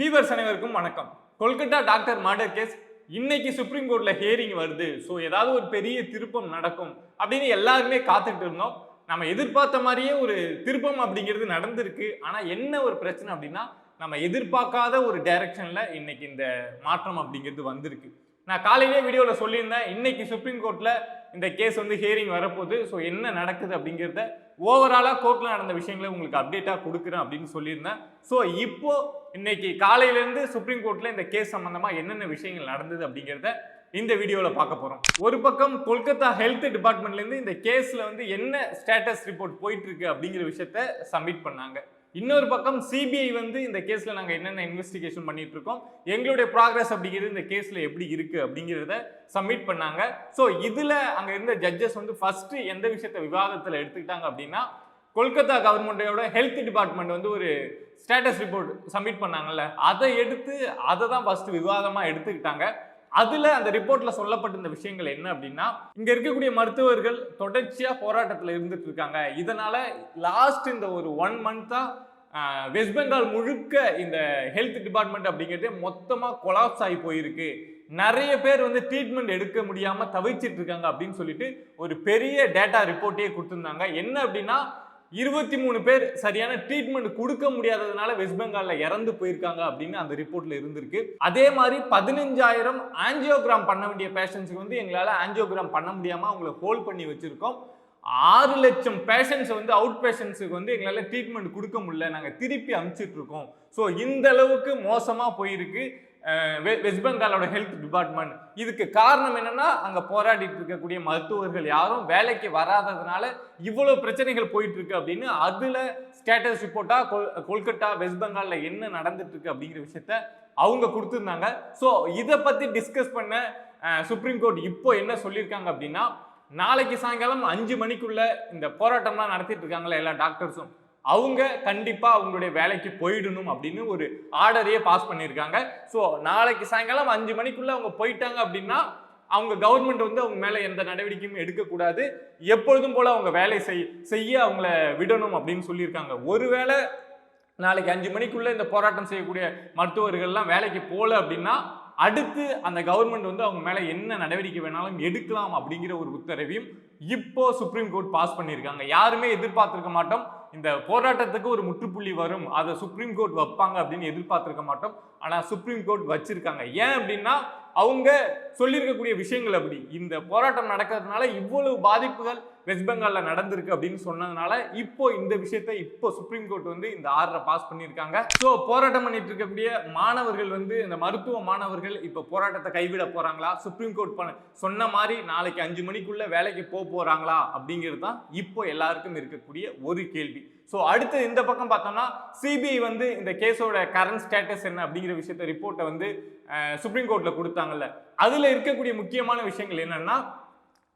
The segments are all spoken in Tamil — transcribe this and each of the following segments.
வீவர்ஸ் அனைவருக்கும் வணக்கம். கொல்கத்தா டாக்டர் மர்டர் கேஸ் இன்னைக்கு சுப்ரீம் கோர்ட்ல ஹியரிங் வருது. ஸோ ஏதாவது ஒரு பெரிய திருப்பம் நடக்கும் அப்படின்னு எல்லாருமே காத்துட்டு இருந்தோம். நம்ம எதிர்பார்த்த மாதிரியே ஒரு திருப்பம் அப்படிங்கிறது நடந்திருக்கு. ஆனா என்ன ஒரு பிரச்சனை அப்படின்னா நம்ம எதிர்பார்க்காத ஒரு டைரக்ஷன்ல இன்னைக்கு இந்த மாற்றம் அப்படிங்கிறது வந்திருக்கு. நான் காலையிலே வீடியோவில் சொல்லியிருந்தேன் இன்னைக்கு சுப்ரீம் கோர்ட்டில் இந்த கேஸ் வந்து ஹியரிங் வரப்போகுது. ஸோ என்ன நடக்குது அப்படிங்கிறத ஓவராலாக கோர்ட்டில் நடந்த விஷயங்களை உங்களுக்கு அப்டேட்டாக கொடுக்குறேன் அப்படின்னு சொல்லியிருந்தேன். ஸோ இப்போ இன்னைக்கு காலையிலேருந்து சுப்ரீம் கோர்ட்டில் இந்த கேஸ் சம்மந்தமாக என்னென்ன விஷயங்கள் நடந்தது அப்படிங்கிறத இந்த வீடியோவில் பார்க்க போகிறோம் ஒரு பக்கம் கொல்கத்தா ஹெல்த் டிபார்ட்மெண்ட்லேருந்து இந்த கேஸில் வந்து என்ன ஸ்டேட்டஸ் ரிப்போர்ட் போயிட்டுருக்கு அப்படிங்கிற விஷயத்த சப்மிட் பண்ணாங்க. இன்னொரு பக்கம் சிபிஐ வந்து இந்த கேஸில் நாங்கள் என்னென்ன இன்வெஸ்டிகேஷன் பண்ணிட்டு இருக்கோம் எங்களுடைய ப்ராக்ரஸ் அப்படிங்கிறது இந்த கேஸில் எப்படி இருக்குது அப்படிங்கிறத சப்மிட் பண்ணாங்க. ஸோ இதில் அங்கே இருந்த ஜட்ஜஸ் வந்து ஃபஸ்ட்டு எந்த விஷயத்த விவாதத்தில் எடுத்துக்கிட்டாங்க அப்படின்னா கொல்கத்தா கவர்மெண்டோட ஹெல்த் டிபார்ட்மெண்ட் வந்து ஒரு ஸ்டேட்டஸ் ரிப்போர்ட் சப்மிட் பண்ணாங்கல்ல அதை எடுத்து அதை தான் ஃபஸ்ட்டு விவாதமாக எடுத்துக்கிட்டாங்க. அதில் அந்த ரிப்போர்ட்டில் சொல்லப்பட்டிருந்த விஷயங்கள் என்ன அப்படின்னா இங்கே இருக்கக்கூடிய மருத்துவர்கள் தொடர்ச்சியாக போராட்டத்தில் இருந்துட்டு இருக்காங்க. இதனால் லாஸ்ட் இந்த ஒரு ஒன் மந்த்தாக வெஸ்ட் பெங்கால் முழுக்க இந்த ஹெல்த் டிபார்ட்மெண்ட் அப்படிங்கிறது மொத்தமாக கொலாப்ஸ் ஆகி போயிருக்கு. நிறைய பேர் வந்து ட்ரீட்மெண்ட் எடுக்க முடியாமல் தவிச்சிட்டு இருக்காங்க அப்படின்னு சொல்லிட்டு ஒரு பெரிய டேட்டா ரிப்போர்ட்டே கொடுத்துருந்தாங்க. என்ன அப்படின்னா இருபத்தி மூணு பேர் சரியான ட்ரீட்மெண்ட் கொடுக்க முடியாததுனால வெஸ்ட் பெங்காலில் இறந்து போயிருக்காங்க அப்படின்னு அந்த ரிப்போர்ட்ல இருந்திருக்கு. அதே மாதிரி பதினஞ்சாயிரம் ஆஞ்சியோகிராம் பண்ண வேண்டிய பேஷன்ஸுக்கு வந்து எங்களால் ஆஞ்சியோகிராம் பண்ண முடியாம அவங்கள ஹோல்ட் பண்ணி வச்சிருக்கோம். ஆறு லட்சம் பேஷண்ட்ஸ் வந்து அவுட் பேஷண்ட்ஸுக்கு வந்து எங்களால் ட்ரீட்மெண்ட் கொடுக்க முடியல. நாங்கள் திருப்பி அனுப்பிச்சிட்டு ஸோ இந்த அளவுக்கு மோசமாக போயிருக்கு. வெஸ்ட் பெங்காலோட ஹெல்த் டிபார்ட்மெண்ட். இதுக்கு காரணம் என்னன்னா அங்கே போராடிட்டு இருக்கக்கூடிய மருத்துவர்கள் யாரும் வேலைக்கு வராததுனால இவ்வளோ பிரச்சனைகள் போயிட்டு இருக்கு அப்படின்னு அதில் ஸ்டேட்டஸ் ரிப்போர்ட்டா கொல்கட்டா வெஸ்ட் பெங்காலில் என்ன நடந்துட்டு இருக்கு அப்படிங்கிற விஷயத்த அவங்க கொடுத்துருந்தாங்க. ஸோ இதை பற்றி டிஸ்கஸ் பண்ண சுப்ரீம் கோர்ட் இப்போ என்ன சொல்லியிருக்காங்க அப்படின்னா நாளைக்கு சாயங்காலம் அஞ்சு மணிக்குள்ள இந்த போராட்டம்லாம் நடத்திட்டு இருக்காங்களே எல்லா டாக்டர்ஸும். அவங்க கண்டிப்பாக அவங்களுடைய வேலைக்கு போயிடணும் அப்படின்னு ஒரு ஆர்டரையே பாஸ் பண்ணியிருக்காங்க. ஸோ நாளைக்கு சாயங்காலம் அஞ்சு மணிக்குள்ள அவங்க போயிட்டாங்க அப்படின்னா அவங்க கவர்மெண்ட் வந்து அவங்க மேலே எந்த நடவடிக்கையும் எடுக்கக்கூடாது. எப்பொழுதும் போல் அவங்க வேலை செய் செய்ய அவங்கள விடணும் அப்படின்னு சொல்லியிருக்காங்க. ஒருவேளை நாளைக்கு அஞ்சு மணிக்குள்ளே இந்த போராட்டம் செய்யக்கூடிய மருத்துவர்கள்லாம் வேலைக்கு போகல அப்படின்னா அடுத்து அந்த கவர்மெண்ட் வந்து அவங்க மேலே என்ன நடவடிக்கை வேணாலும் எடுக்கலாம் அப்படிங்கிற ஒரு உத்தரவையும் இப்போ சுப்ரீம் கோர்ட் பாஸ் பண்ணியிருக்காங்க. யாருமே எதிர்பார்த்துருக்க மாட்டோம். இந்த போராட்டத்துக்கு ஒரு முற்றுப்புள்ளி வரும். அதை சுப்ரீம் கோர்ட் வைப்பாங்க அப்படின்னு எதிர்பார்த்திருக்க மாட்டோம். ஆனால் சுப்ரீம் கோர்ட் வச்சிருக்காங்க. ஏன் அப்படின்னா அவங்க சொல்லியிருக்கக்கூடிய விஷயங்கள் அப்படி. இந்த போராட்டம் நடக்கிறதுனால இவ்வளவு பாதிப்புகள் வெஸ்ட் பெங்காலில் நடந்திருக்கு அப்படின்னு சொன்னதுனால இப்போ இந்த விஷயத்தை இப்போ சுப்ரீம் கோர்ட் வந்து இந்த ஆர்டரை பாஸ் பண்ணியிருக்காங்க. ஸோ போராட்டம் பண்ணிட்டு இருக்கக்கூடிய மாணவர்கள் வந்து இந்த மருத்துவ மாணவர்கள் இப்போ போராட்டத்தை கைவிட போறாங்களா? சுப்ரீம் கோர்ட் பண்ண சொன்ன மாதிரி நாளைக்கு அஞ்சு மணிக்குள்ள வேலைக்கு போக போறாங்களா? அப்படிங்கிறது தான் இப்போ எல்லாருக்கும் இருக்கக்கூடிய ஒரு கேள்வி. ஸோ அடுத்து இந்த பக்கம் பார்த்தோம்னா சிபிஐ வந்து இந்த கேஸோட கரண்ட் ஸ்டேட்டஸ் என்ன அப்படிங்கிற விஷயத்த ரிப்போர்ட்டை வந்து சுப்ரீம் கோர்ட்டில் கொடுத்தாங்கல்ல. அதில் இருக்கக்கூடிய முக்கியமான விஷயங்கள் என்னென்னா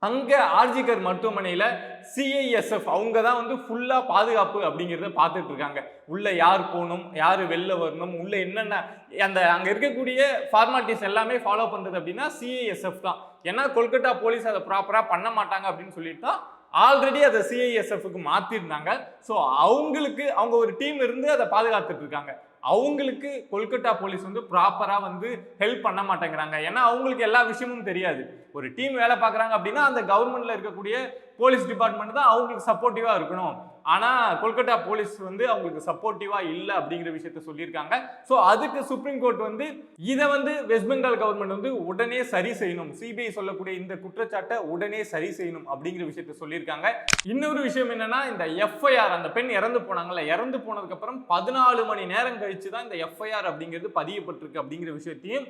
அங்கே ஆர்ஜிகர் மருத்துவமனையில் சிஐஎஸ்எஃப் அவங்க தான் வந்து ஃபுல்லாக பாதுகாப்பு அப்படிங்கிறத பார்த்துட்டு இருக்காங்க. உள்ளே யார் போகணும் யார் வெளில வரணும் உள்ளே என்னென்ன அந்த அங்கே இருக்கக்கூடிய ஃபார்மாலிட்டிஸ் எல்லாமே ஃபாலோ பண்ணுறது அப்படின்னா சிஐஎஸ்எஃப் தான். ஏன்னா கொல்கத்தா போலீஸ் அதை ப்ராப்பராக பண்ண மாட்டாங்க அப்படின்னு சொல்லிட்டு தான் ஆல்ரெடி அதை சிஐஎஸ்எஃப்க்கு மாற்றிருந்தாங்க ஸோ அவங்களுக்கு அவங்க ஒரு டீம் இருந்து அதை பாதுகாத்துட்டு இருக்காங்க. அவங்களுக்கு கொல்கட்டா போலீஸ் வந்து ப்ராப்பராக வந்து ஹெல்ப் பண்ண மாட்டேங்கிறாங்க. ஏன்னா அவங்களுக்கு எல்லா விஷயமும் தெரியாது. ஒரு டீம் வேலை பார்க்குறாங்க அப்படின்னா அந்த கவர்மெண்ட்டில் இருக்கக்கூடிய போலீஸ் டிபார்ட்மெண்ட் தான் அவங்களுக்கு சப்போர்ட்டிவாக இருக்கணும். ஆனால் கொல்கட்டா போலீஸ் வந்து அவங்களுக்கு சப்போர்ட்டிவாக இல்லை அப்படிங்கிற விஷயத்த சொல்லியிருக்காங்க. ஸோ அதுக்கு சுப்ரீம் கோர்ட் வந்து இதை வந்து வெஸ்ட் பெங்கால் கவர்மெண்ட் வந்து உடனே சரி செய்யணும். சிபிஐ சொல்லக்கூடிய இந்த குற்றச்சாட்டை உடனே சரி செய்யணும் அப்படிங்கிற விஷயத்த சொல்லியிருக்காங்க. இன்னொரு விஷயம் என்னன்னா இந்த எஃப்ஐஆர் அந்த பெண் இறந்து போனாங்கல்ல இறந்து போனதுக்கப்புறம் பதினாலு மணி நேரம் கழிச்சு தான் இந்த எஃப்ஐஆர் அப்படிங்கிறது பதியப்பட்டிருக்கு அப்படிங்கிற விஷயத்தையும்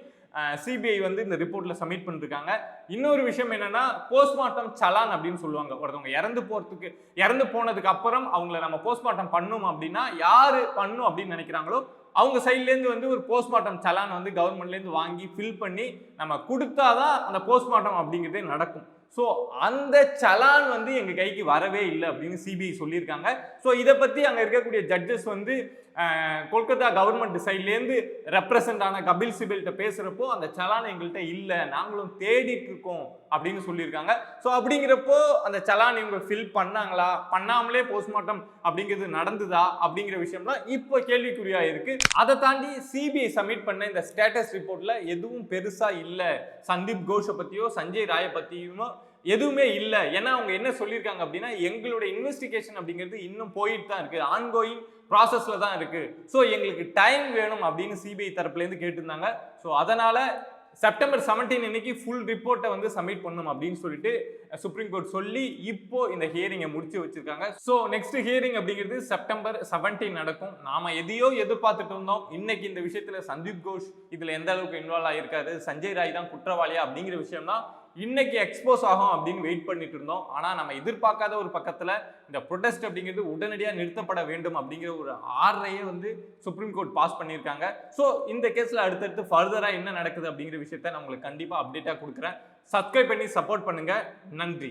சிபிஐ வந்து இந்த ரிப்போர்ட்ல சப்மிட் பண்ணிருக்காங்க. இன்னொரு விஷயம் என்னன்னா போஸ்ட்மார்ட்டம் சலான் அப்படின்னு சொல்லுவாங்க. ஒருத்தவங்க இறந்து போறதுக்கு இறந்து போனதுக்கு அப்புறம் அவங்கள நம்ம போஸ்ட்மார்ட்டம் பண்ணணும் அப்படின்னா யாரு பண்ணும் அப்படின்னு நினைக்கிறாங்களோ அவங்க சைட்லேருந்து வந்து ஒரு போஸ்ட்மார்ட்டம் சலான் வந்து கவர்மெண்ட்லேருந்து வாங்கி ஃபில் பண்ணி நம்ம கொடுத்தாதான் அந்த போஸ்ட்மார்ட்டம் அப்படிங்கிறதே நடக்கும். ஸோ அந்த சலான் வந்து எங்கள் கைக்கு வரவே இல்லை அப்படின்னு சிபிஐ சொல்லியிருக்காங்க. ஸோ இதை பற்றி அங்கே இருக்கக்கூடிய ஜட்ஜஸ் வந்து கொல்கத்தா கவர்மெண்ட் சைட்லேருந்து ரெப்ரசன்ட் ஆன கபில் சிபில்கிட்ட பேசுகிறப்போ அந்த சலான் எங்கள்கிட்ட இல்லை நாங்களும் தேடிட்டு இருக்கோம் அப்படின்னு சொல்லியிருக்காங்க. ஸோ அப்படிங்கிறப்போ அந்த சலான் இவங்க ஃபில் பண்ணாங்களா? பண்ணாமலே போஸ்ட்மார்ட்டம் அப்படிங்கிறது நடந்ததா? அப்படிங்கிற விஷயம்லாம் இப்போ கேள்விக்குறியாக இருக்குது அதை தாண்டி சிபிஐ சப்மிட் பண்ண இந்த ஸ்டேட்டஸ் ரிப்போர்ட்டில் எதுவும் பெருசாக இல்லை. சந்தீப் கோஷை பற்றியோ சஞ்சய் ராயை பற்றியுமோ எதுவுமே இல்லை. ஏன்னா அவங்க என்ன சொல்லியிருக்காங்க அப்படின்னா எங்களுடைய இன்வெஸ்டிகேஷன் அப்படிங்கிறது இன்னும் போயிட்டு தான் இருக்குது ஆன்கோயிங் ப்ராசஸில் தான் இருக்குது ஸோ எங்களுக்கு டைம் வேணும் அப்படின்னு சிபிஐ தரப்புலேருந்து கேட்டிருந்தாங்க. ஸோ அதனால் செப்டம்பர் 17 இன்னைக்கு ஃபுல் ரிப்போர்ட்டை வந்து சப்மிட் பண்ணும் அப்படின்னு சொல்லிட்டு சுப்ரீம் கோர்ட் சொல்லி இப்போ இந்த ஹியரிங்கை முடிச்சு வச்சிருக்காங்க. ஸோ நெக்ஸ்ட் ஹியரிங் அப்படிங்கிறது செப்டம்பர் 17 நடக்கும். நாம எதையோ எதிர்பார்த்துட்டு இருந்தோம். இன்னைக்கு இந்த விஷயத்துல சந்தீப் கோஷ் இதுல எந்த அளவுக்கு இன்வால்வ் ஆயிருக்காரு? சஞ்சய் ராய் தான் குற்றவாளியா அப்படிங்கிற விஷயம் தான் இன்னைக்கு எக்ஸ்போஸ் ஆகும் அப்படின்னு வெயிட் பண்ணிட்டு இருந்தோம். ஆனால் நம்ம எதிர்பார்க்காத ஒரு பக்கத்தில் இந்த ப்ரொடெஸ்ட் அப்படிங்கிறது உடனடியாக நிறுத்தப்பட வேண்டும் அப்படிங்கிற ஒரு ஆர்டரையே வந்து சுப்ரீம் கோர்ட் பாஸ் பண்ணியிருக்காங்க. ஸோ இந்த கேஸில் அடுத்தடுத்து ஃபர்தராக என்ன நடக்குது அப்படிங்கிற விஷயத்த நான் உங்களுக்கு கண்டிப்பாக அப்டேட்டாக கொடுக்குறேன். சப்ஸ்கிரைப் பண்ணி சப்போர்ட் பண்ணுங்கள் நன்றி.